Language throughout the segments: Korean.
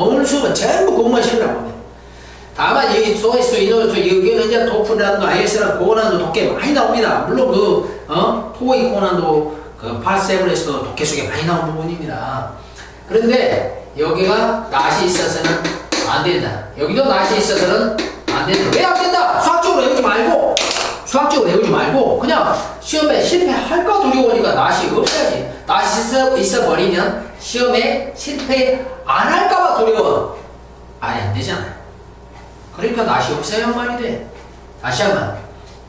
오늘 수업은 전부 그것만 시험이라고 합니다. 다만 여기 소이스 이노스 여기는 이제 토플이라든가 IS랑 고난도 독해 많이 나옵니다. 물론 그 어? 토익 고난도 그 파세븐에서도 독해 속에 많이 나온 부분입니다. 그런데 여기가 낯이 있어서는 안 된다. 여기도 낯이 있어서는 안 된다. 왜 안 된다? 수학적으로 외우지 말고 수학적으로 외우지 말고 그냥 시험에 실패할까 두려우니까 낯이 없어야지. 낯이 있어, 있어 버리면 시험에 실패 안 할까봐 두려워. 아예 안 되잖아요. 그러니까 낯이 없어야 말이 돼. 다시 한번.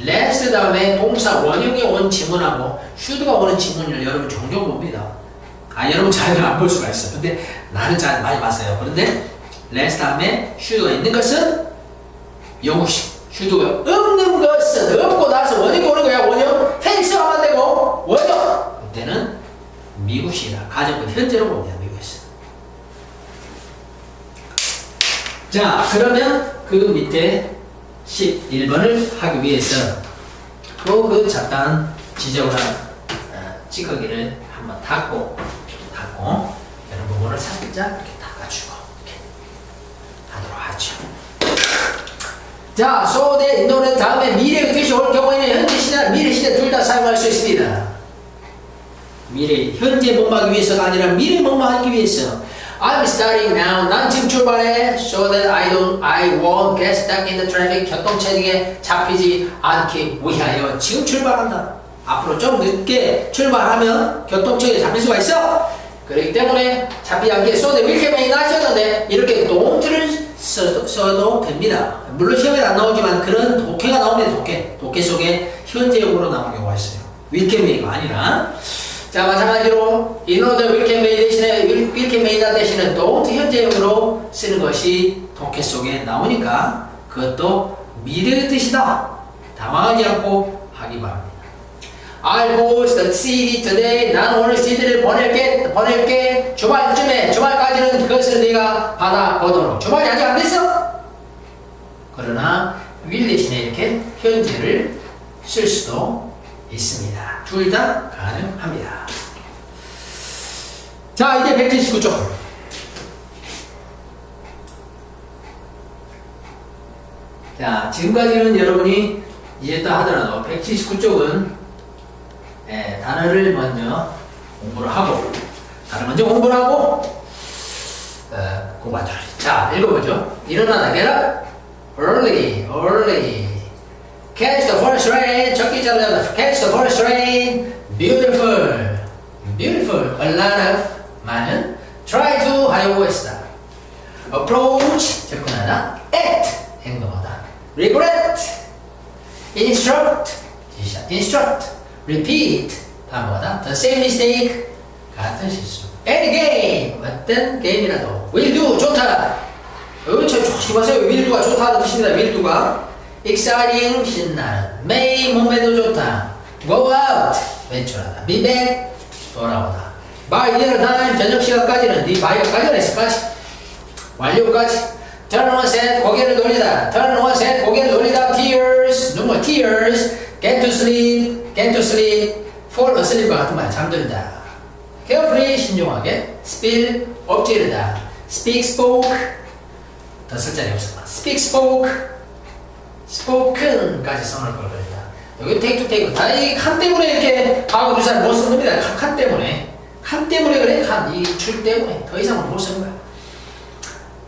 레스 다음에 동사 원형이 온 지문하고 슈드가 오는 지문을 여러분 종종 봅니다. 아 여러분 잘안볼 수가 있어. 근데 나는 잘 많이 봤어요. 그런데 레스 다음에 슈드가 있는 것은 영국식. 슈드가 없는 것은 없고 나서 원형이 오는 거야. 원형. 테니스 하면 안 되고 원형. 그때는 미국식이다. 가정은 현재로 봅니다. 미국에서. 자 그러면 그 밑에 11번을 하기 위해서 또그 잠깐 지저분한 어, 찌꺼기를 한번 닦고 닦고 이런 부분을 살짝 이렇게 닦아주고 이렇게 하도록 하죠. 자, 소대 노래 다음에 미래 뜻이 올 경우에는 현재 시대, 미래 시대 둘 다 사용할 수 있습니다. 미래, 현재 뭐하기 위해서가 아니라 미래 뭐 하기 위해서. I'm starting now. 난 지금 출발해. So that I don't, I won't get stuck in the traffic. 교통체증에 잡히지 않기 위하여. 지금 출발한다. 앞으로 좀 늦게 출발하면 교통체증에 잡힐 수가 있어. 그렇기 때문에 잡히지 않게 so that will can 나셨는데 이렇게 don't를 써도, 써도 됩니다. 물론 시험에 안 나오지만 그런 독해가 나옵니다. 독해. 독해 속에 현재형으로 나오는 경우가 있어요. may가 아니라. 자 마찬가지로 in order can may 대신에 can may다 대신에 don't 현재형으로 쓰는 것이 독해 속에 나오니까 그것도 미래의 뜻이다. 당황하지 않고 하기 바랍니다. I'll post the CD today. 난 오늘 CD를 보낼게, 보낼게. 주말쯤에, 주말까지는 그것을 네가 받아보도록. 주말이 아직 안 됐어? 그러나 will 대신에 이렇게 현재를 쓸 수도 있습니다. 둘 다 가능합니다. 자, 이제 179쪽. 자, 지금까지는 여러분이 이해했다 하더라도 179쪽은 예, 단어를 먼저 공부를 하고 단어 먼저 공부를 하고 어, 공부하자. 자, 읽어보죠. 일어나다 get up early, early. Catch first rain. 적기 잘라 catch the first rain. Beautiful, beautiful. A lot of 많은. Try to 하려고 했다. Approach 접근하다. Act 행동하다. Regret instruct instruct repeat 반복하다. The same mistake 같은 실수. Any game 어떤 게임이라도 will do 좋다. 그렇죠. 조심하세요. will do가 좋다는 뜻입니다. will do가 exciting 신나는 may 몸에도 좋다. go out 외출하다. be back 돌아오다. by dinner time 저녁 시간까지는 네 바이어까지는 S까지 완료까지 turn on set 고개를 돌리다 turn on set 고개를 돌리다 tears 눈물 tears get to sleep get to sleep fall asleep과 같은 말 잠들다 carefully 신중하게 spill 엎지르다 speak spoke 더쓸 자리 없어 speak spoke spoken까지 써놓을 걸 그랬다 여기 take to take 다이칸 때문에 이렇게 과거 두사를 못 쓰는 겁니다 칸, 칸 때문에 칸 때문에 그래 칸 이 줄 때문에 더 이상은 못 쓰는 거야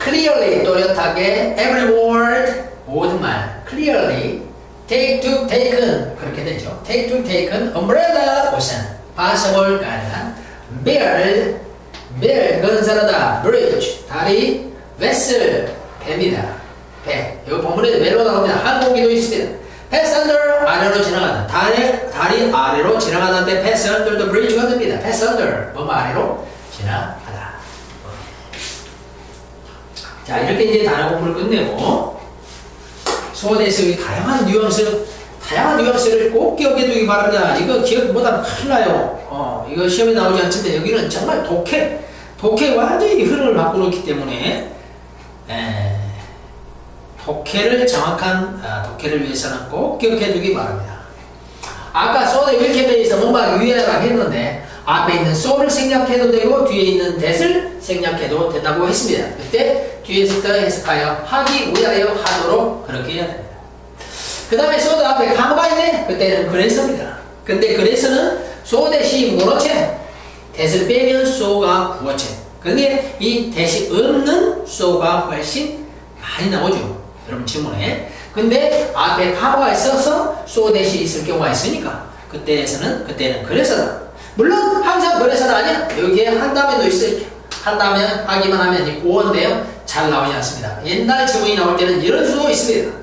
clearly 또렷하게 every word 모든 말 clearly take to taken 그렇게 되죠 take to taken umbrella 우산 possible 가능한 bear bear 건설하다 bridge 다리 vessel 배입니다 배 여기 본문에 배로 나옵니다. 항공기도 있습니다. Pass under 아래로 지나가다. 다리, 다리 아래로 지나가다 때 the bridge가 됩니다. Under 뭐뭐 아래로 지나가다. 자 이렇게 이제 단어 공부를 끝내고 소원에서 이 다양한 뉘앙스 다양한 뉘앙스를 꼭 기억해 두기 바랍니다. 이거 기억 못하면 큰일 나요. 어, 이거 시험에 나오지 않지만 여기는 정말 독해 독해 완전히 흐름을 바꿔놓기 때문에 에, 독해를 정확한 아, 독해를 위해서는 꼭 기억해 두기 바랍니다 아까 소대 윌케베이에서 뭔가 유해라고 했는데 앞에 있는 so를 생략해도 되고 뒤에 있는 that을 생략해도 된다고 했습니다. 그때 뒤에서 해석하여 하기 위하여 하도록 그렇게 해야 됩니다. 그 다음에 so도 앞에 가마가 있네. 그때는 그래서입니다. 근데 그래서는 so 대시 모노체 that을 빼면 so가 구어체. 근데 이 that이 없는 so가 훨씬 많이 나오죠. 질문에. 근데 앞에 가마가 있어서 so 대시 있을 경우가 있으니까 그때에서는 그때는 그래서다. 물론 항상 그래서는 아니야. 여기에 한 다음에 도 있어요. 한 다음에 하기만 하면 이 고어인데요. 잘 나오지 않습니다. 옛날 지문이 나올 때는 이런 수도 있습니다.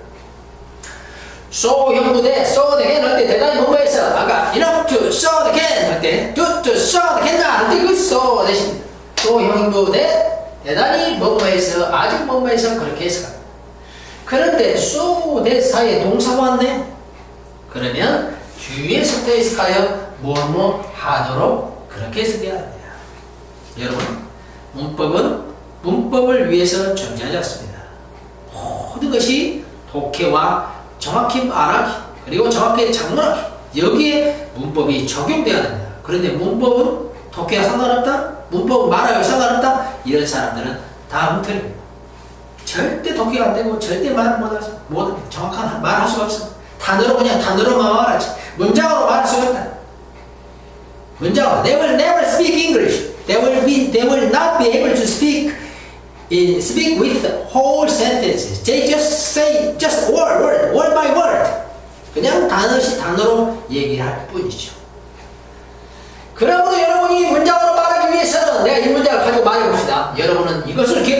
so 형부대 so can 할때 대단히 뭐뭐했어. 아까 enough to the can 할때 to to the can 할때 그 so 대신 so 형부대 대단히 뭐뭐해서 아직 뭐뭐해서 그렇게 해서 그런데 that 사이에 동사가 왔네. 그러면 뒤에 스테이스하여 뭐뭐 하도록 그렇게 해석해야 합니다. 여러분 문법은 문법을 위해서 존재하지 않습니다. 모든 것이 독해와 정확히 말하기 그리고 정확히 장문하기 여기에 문법이 적용돼야 됩니다. 그런데 문법은 독해와 상관없다? 문법은 말하기와 상관없다? 이런 사람들은 다 엉터리입니다. 절대 독해가 안 되고 절대 말 못하지 못 정확한 말할 수가 없어. 단어로 그냥 단어로만 말하지 문장으로 말할 수가 없다. 문장으로 they will never speak English. They will be they will not be able to speak in speak with whole sentences. They just say just word word word by word. 그냥 단어씩 단어로 얘기할 뿐이죠. 그러므로 여러분이 문장으로 말하기 위해서는 내가 이 문장을 가지고 말해봅시다. 여러분은 이것을 됩니다.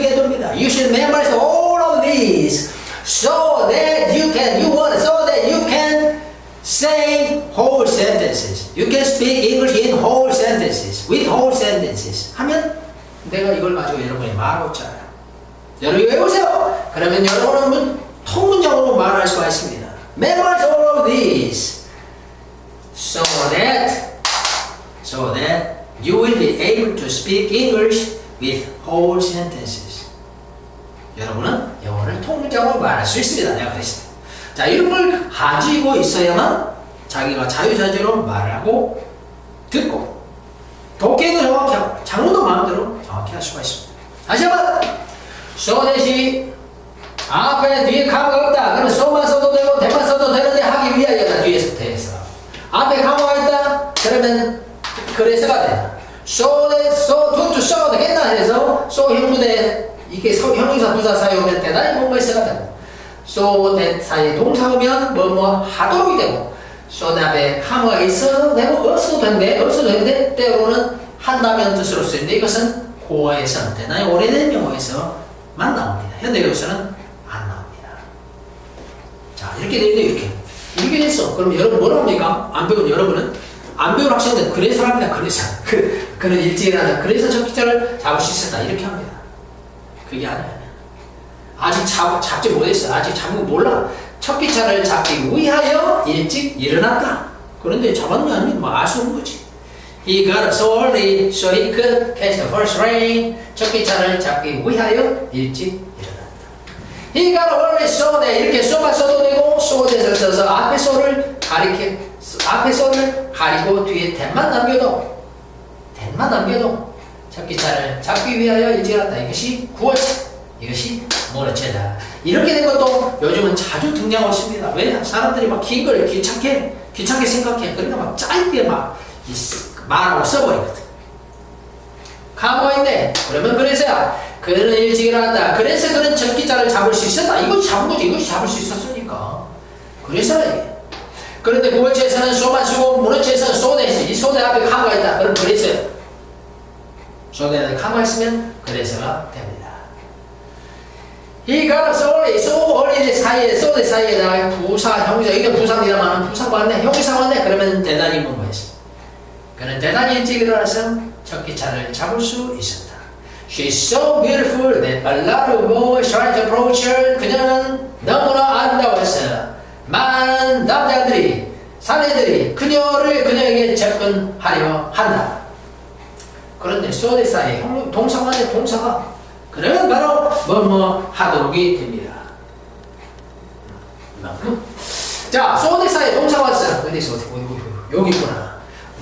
You should memorize all of these so that you can you want so that you can say whole sentences. You can speak English in whole sentences with whole sentences. 하면 내가 이걸 가지고 여러분이 말하고잖아요. 여러분이 외우세요. 그러면 여러분은 문, 통문장으로 말할 수가 있습니다. Memorize all of these so that so that you will be able to speak English with whole sentences. 여러분은 영어를 통문장으로 말할 수 있습니다. 내가 그랬습니다. 자, 이런 걸 가지고 있어야만 자기가 자유자재로 말하고 듣고 독해도 정확히 하고 장문도 마음대로 정확히 할 수가 있습니다. 다시 한번 so 대시 앞에 뒤에 가마가 없다. 그러면 so만 써도 되고 대만 써도 되는데 하기 위하여다 뒤에서 대해서 앞에 가마가 있다. 그러면 그래서가 돼. so that so to to show 되겠나 해서 so 형부대 이게 서, 형용사 부사 사용하면 대단히 뭐뭐 있어가 되고 so that 사이에 동사 오면 뭐 뭐 하도록이 되고 that에 카머가 있어도 되고 없어도 되는데 없어도 되는데 때로는 한다면 뜻으로 쓰는데 이것은 고어에서는 대단히 오래된 영어에서만 나옵니다. 현대에서는 안 나옵니다. 자 이렇게 되는데 이렇게 이렇게 됐어. 그럼 여러분 뭐라 합니까? 안 배운 여러분은 안 배운 학생들 그래서 합니다. 그래서 그, 그런 일찍 하다 그래서 저 기자를 잡을 수 있었다 이렇게 합니다. 그게 아니야. 아직 잡, 잡지 못했어. 아직 거 몰라. 첫 기차를 잡기 위하여 일찍 일어났다. 그런데 잡았냐 아니면 뭐알수 없는 거지. He got up so early so he could catch the first train. 첫 기차를 잡기 위하여 일찍 일어났다. He got up early so that 이렇게 so가 써도 되고 so that을 써서 앞에 so를 가리켜 앞에 so를 가리고 뒤에 that만 남겨도 that만 남겨도 첫 기차를 잡기 위하여 일찍 일어났다. 이것이 구어체. 이것이 모래체다. 이렇게 된 것도 요즘은 자주 등장하고 있습니다. 왜? 사람들이 막 긴 걸 귀찮게, 귀찮게 생각해. 그러니까 막 짧게 막 말하고 써버리거든. 가모인데, 그러면 그래서야, 그는 일찍 일어났다. 그래서 그는 전기자를 잡을 수 있었다. 이것이 잡은 거지. 이것이 잡을 수 있었으니까. 그래서. 그런데 구월체에서는 소만 쓰고, 문어체에서는 소대 있어. 이 소대 앞에 가모가 있다. 그럼 그랬어요. 소대에 가모가 있으면 그래서가 됩니다. So early, so early 사이에, so 사이에다가 부사, 형사, 이게 부사입니다만 부사 왔네, 형사 왔네. 그러면 대단히 뭐뭐했어. 그는 대단히 일찍 일어나서 첫 기차를 잡을 수 있었다. She's so beautiful that a lot of boys tried to approach her. 그녀는 너무나 아름다워서 많은 남자들이, 사내들이 그녀를 그녀에게 접근하려 한다. 그런데 소대 사이에 동사가 아니라 동사가 그러면 바로 뭐뭐 하도록이 됩니다. 이만큼. 자, 소대사에 동사 왔어. 어디 있어? 여기 있구나.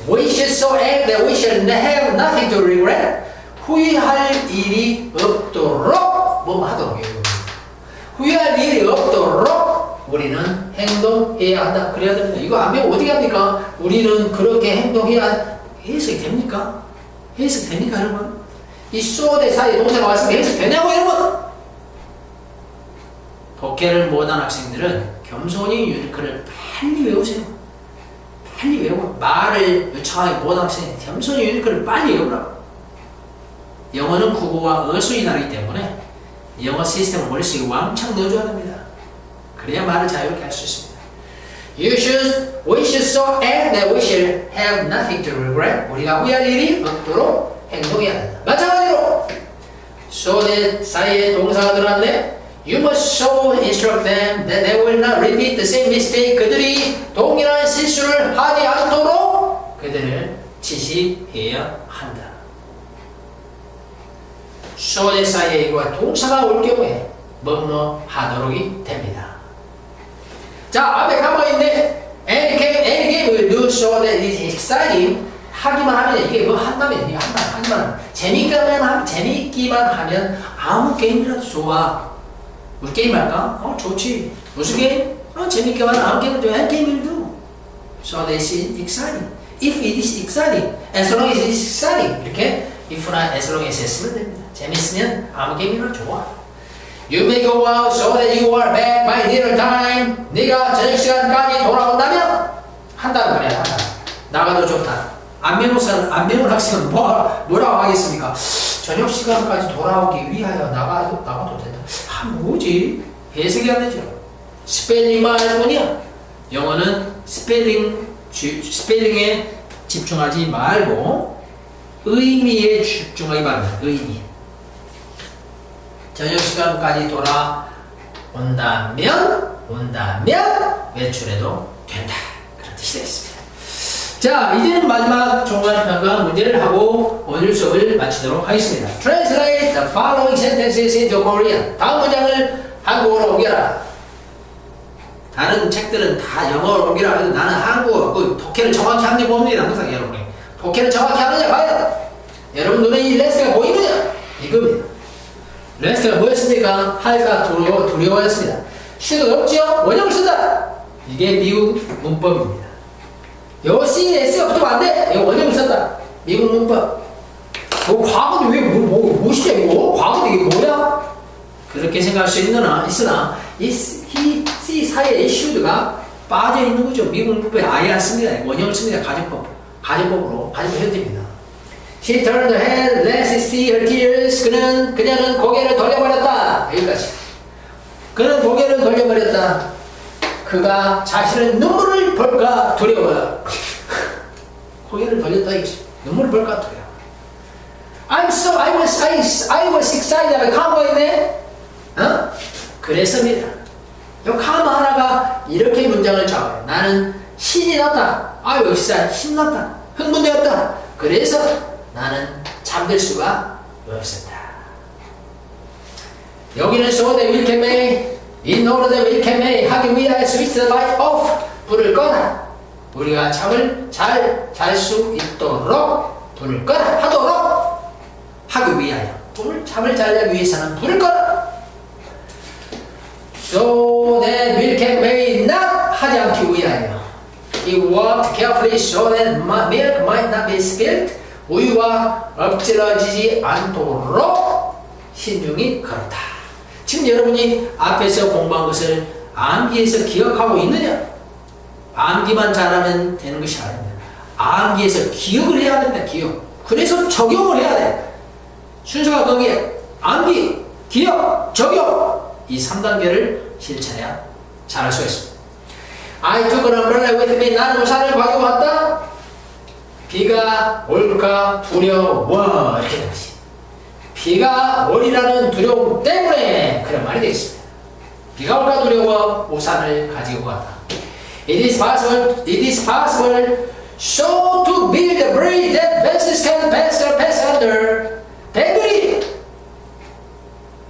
we should so act that we shall have nothing to regret. 후회할 일이 없도록 뭐 하도록. 후회할 일이 없도록 우리는 행동해야 한다. 그래야 됩니다. 이거 안 배우면 어떻게 합니까? 우리는 그렇게 행동해야 해석이 됩니까? 해석 됩니까, 여러분? 이 소대 사이 동사가 때 해석 되냐고, 여러분? 독해를 못한 학생들은 겸손히 유니크를 빨리 외우세요. 빨리 외우고 말을 유창하게 못한 학생은 겸손히 유니크를 빨리 외우라고. 영어는 국어와 어순이 다르기 때문에 영어 시스템을 머릿속에 왕창 넣어줘야 됩니다. 그래야 말을 자유롭게 할 수 있습니다. You should, we should so act that we shall have nothing to regret. 우리가 후회할 일이 없도록 행동해야 된다. 마찬가지로 so that 사이에 동사가 들어갔네. You must so instruct them that they will not repeat the same mistake. 그들이 동일한 실수를 하지 않도록 그들을 지시해야 한다. so that 사이에 이와 동사가 올 경우에 뭐뭐 하도록이 됩니다. 자, 앞에 가만히 있네. Any game, any game will do so that is exciting. 하기만 하면 이게 뭐 한다면 이게 한다 하기만 재밌기만 하면 재밌기만 하면 아무 게임이라도 좋아. 우리 게임 할까? 어 좋지. 무슨 게임? 어 재밌기만 아무 게임도 좋아. 게임 will do. So this is exciting. If it is exciting, as long as it is exciting 이렇게 if나 as long as 했으면 됩니다. 재밌으면 아무 게임이나 좋아. You may go out so that you are back by dinner time. 네가 저녁 시간까지 돌아온다면 한다는. 한다. 나가도 좋다. 안 배운 사람, 안 배운 학생은 뭐, 뭐라고 하겠습니까? 저녁 시간까지 돌아오기 위하여 나가도, 나가도 된다. 아, 뭐지? 해석이 안 되죠. 스펠링만 할 뿐이야. 영어는 스펠링, 주, 스펠링에 집중하지 말고 의미에 집중하기 바랍니다. 의미. 저녁 시간까지 돌아온다면 온다면 외출해도 된다. 그런 뜻이 되겠습니다. 자, 이제는 마지막 종합 평가 문제를 하고 오늘 수업을 마치도록 하겠습니다. Translate the following sentences into Korean. 다음 문장을 한국어로 옮겨라. 다른 책들은 다 영어로 옮기라 해도 나는 한국어, 그 독해를 정확히 하는지 봅니다. 항상 여러분이. 독해를 정확히 하느냐 봐요. 여러분 눈에 이 레스가 보이느냐? 이겁니다. 레스트가 뭐였습니까? 할까 두려워, 두려워였습니다. 슈도 없지요? 원형을 쓴다. 이게 미국 문법입니다. S가 붙으면 안 돼. 이거 원형을 썼다. 미국 문법. 뭐 과거는 왜, 뭐, 뭐, 무엇이야 이거? 과거는 이게 뭐야? 그렇게 생각할 수 있으나, 있으나 이 사이에 이 should가 빠져 있는 거죠. 미국 문법에 아예 안 씁니다. 원형을 씁니다. 가정법. 가정법으로, 가정법 현재입니다. She turned her head, lest he see her tears. 그는 그녀는 고개를 돌려버렸다. 여기까지. 그는 고개를 돌려버렸다. 그가 자신의 눈물을 볼까 두려워. 고개를 돌렸다 이거지. 눈물을 볼까 두려워. I'm so I was I, I was excited. 카마 있네. 어? 그래서입니다. 요 카마 하나가 이렇게 문장을 잡아요. 나는 신이 났다. 아유 역시 신났다. 흥분되었다. 그래서 나는 잠들 수가 없었다. 여기는 so that we can make, 하기 위하여 the light 불을 꺼라. 우리가 잠을 잘 잘 수 있도록 불을 꺼라 하도록 하기 위하여 불 잠을 자기 위해서는 불을 꺼라. So that can make not 하지 않기 위하여. He walked carefully so that milk might not be spilled. 우유가 엎질러지지 않도록 신중히 걸었다. 지금 여러분이 앞에서 공부한 것을 암기해서 기억하고 있느냐? 암기만 잘하면 되는 것이 아닙니다. 암기해서 기억을 해야 됩니다. 기억. 그래서 적용을 해야 돼. 순서가 거기에 암기, 기억, 적용 이 3단계를 실천해야 잘할 수가 있습니다. I took an umbrella with me. 나는 우산을 가지고 왔다. 비가 올까 두려워 이렇게 것이 비가 오리라는 두려움 때문에 그런 말이 되겠습니다. 비가 올까 두려워 우산을 가지고 갔다. It is possible, it is possible so to build a bridge that vessels can pass or pass under. 배들이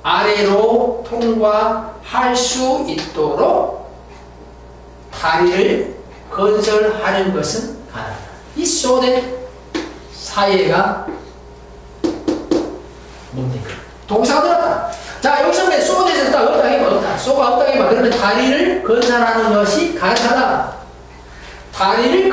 아래로 통과할 수 있도록 다리를 건설하는 것은 가능하다. 이 so 사이에가 뭡니까? 동사가 들었다. 자, 여기서 that을 딱 없다 해봐, 없다. so가 없다 해봐. 그러면 다리를 건설하는 것이 가능하다. 다리를